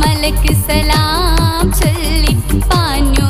മലക്ക് സലാം ചൊല്ലി പാഞ്ഞു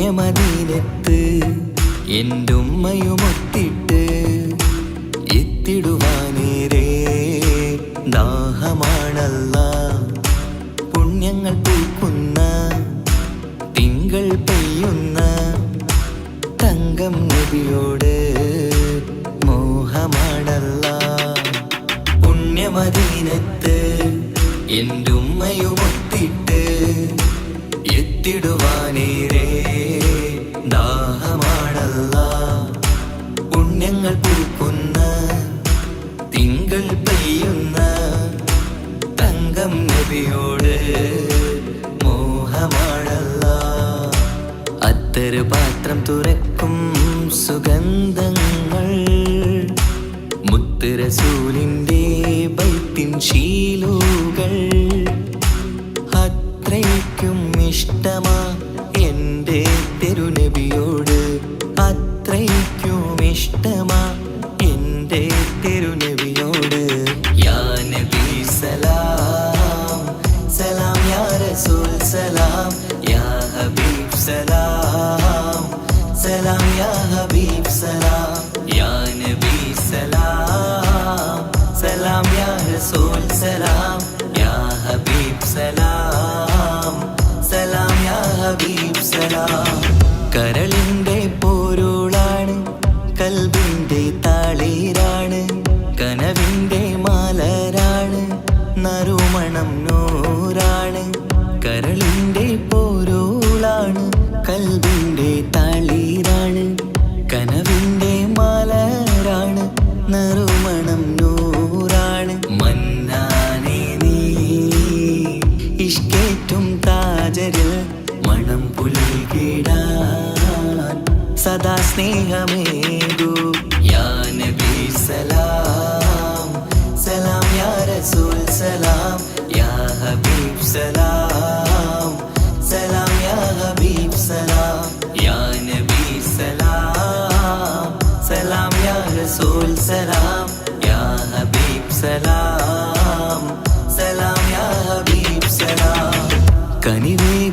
പുണ്യമദീനത്ത് എന്റെ ഉമ്മയുമൊത്തിട്ട് എത്തിടുവാനേരേ ദാഹമാണല്ല. പുണ്യങ്ങൾ പൂക്കുന്ന തിങ്കൾ പെയ്യുന്ന തങ്കം നബിയോട് മോഹമാണല്ല. പുണ്യമദീനത്ത് എന്റെ ഉമ്മയുമൊത്തി എത്തിടുവാനേരേ ദാഹമാണല്ല പുണ്യങ്ങൾ പൂക്കുന്ന തിങ്കൾ പെയ്യുന്ന തങ്കം നബിയോട് മോഹമാണല്ല. അത്തരു പാത്രം തുറക്കും സുഗന്ധങ്ങൾ മുത്തുരസൂലിന്റെ ബൈത്തിൻ ശീലുകൾ. അത്രയ്ക്കും ഇഷ്ടമാ എന്റെ തെരുനബിയോട്. അത്രയ്ക്കും ഇഷ്ടമാ എന്റെ തെരുനബി. കരളിന്റെ പോരുളാണ് കൽബിന്റെ താളീരാണ് കനവിന്റെ മാലരാണ് നറുമണം നൂറാണ്. കരളിന്റെ പോരുളാണ് കൽബിന്റെ താളീരാണ് കനവിന്റെ മാലരാണ് നറുമണം നൂറാണ്. മന്നാനെ നീ ഇഷ്കേറ്റും പുൽകിടാൻ സദാ സ്നേഹമേകൂ യാ നബി സലാം സലാം യാ റസൂൽ സലാം യാ ഹബീബ് സലാം സലാം യാ ഹബീബ് സലാം യാ നബി സലാം സലാം യാ റസൂൽ സലാം യാ ഹബീബ് സലാം സലാം യാ ഹബീബ് സലാം കനിവേഗു സുബഹാനെ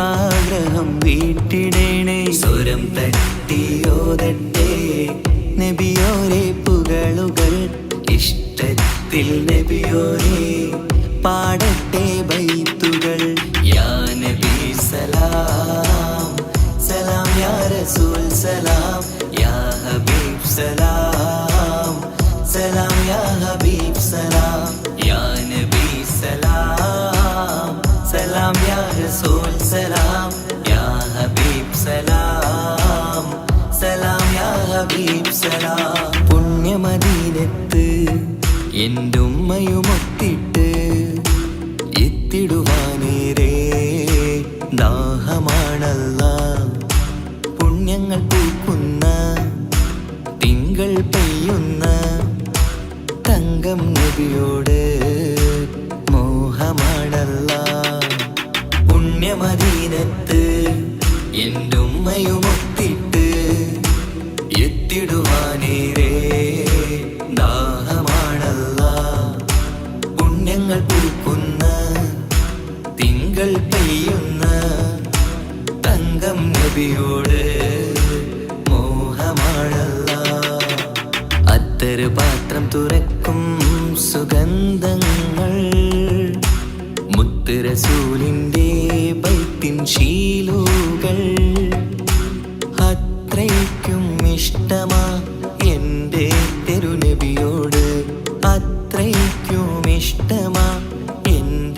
ആഗ്രഹം വീട്ടിടേണേ. സ്വരം തട്ടിയോതട്ടെ നബിയോരെ പുകളുകൾ ഇഷ്ടത്തിൽ നബിയോരെ. പാടട്ടെ ബൈത്തുകൾ. യാ നബി സലാം. സലാം യാ റസൂൽ സലാം. യാ ഹബീബ് സലാം. ഹബീബ് സലാം. പുണ്യമദീനത്ത് എന്റെ ഉമ്മയുമൊത്തിട്ട് എത്തിടുവാനേരേ ദാഹമാണല്ല. പുണ്യങ്ങൾ പൂക്കുന്ന തിങ്കൾ പെയ്യുന്ന തങ്കം നബിയോട് മോഹമാണല്ല. പുണ്യമദീനത്ത് എന്റെ ഉമ്മയുമൊത്തിട്ട് എത്തിടുവാനേരേ ദാഹമാണല്ല. പുണ്യങ്ങൾ പൂക്കുന്ന തിങ്കൾ പെയ്യുന്ന തങ്കം നബിയോട് മോഹമാണല്ല. അത്തരു പാത്രം തുറക്കും സുഗന്ധങ്ങൾ. മുത്തുരസൂലിന്റെ ബൈത്തിൻ ശീലുകൾ.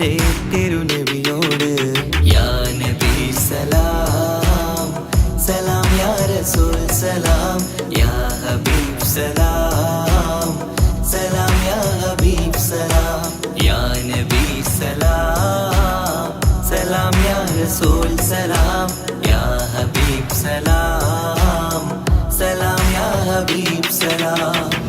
എന്റെ തിരുനബിയോട് യാ നബി സലാം. സലാം യാ റസൂൽ സലാം. യാ ഹബീബ് സലാം. സലാം യാ ഹബീബ് സലാം. യാ നബി സലാം. സലാം യാ റസൂൽ സലാം. യാ ഹബീബ് സലാം. സലാം യാ ഹബീബ് സലാം.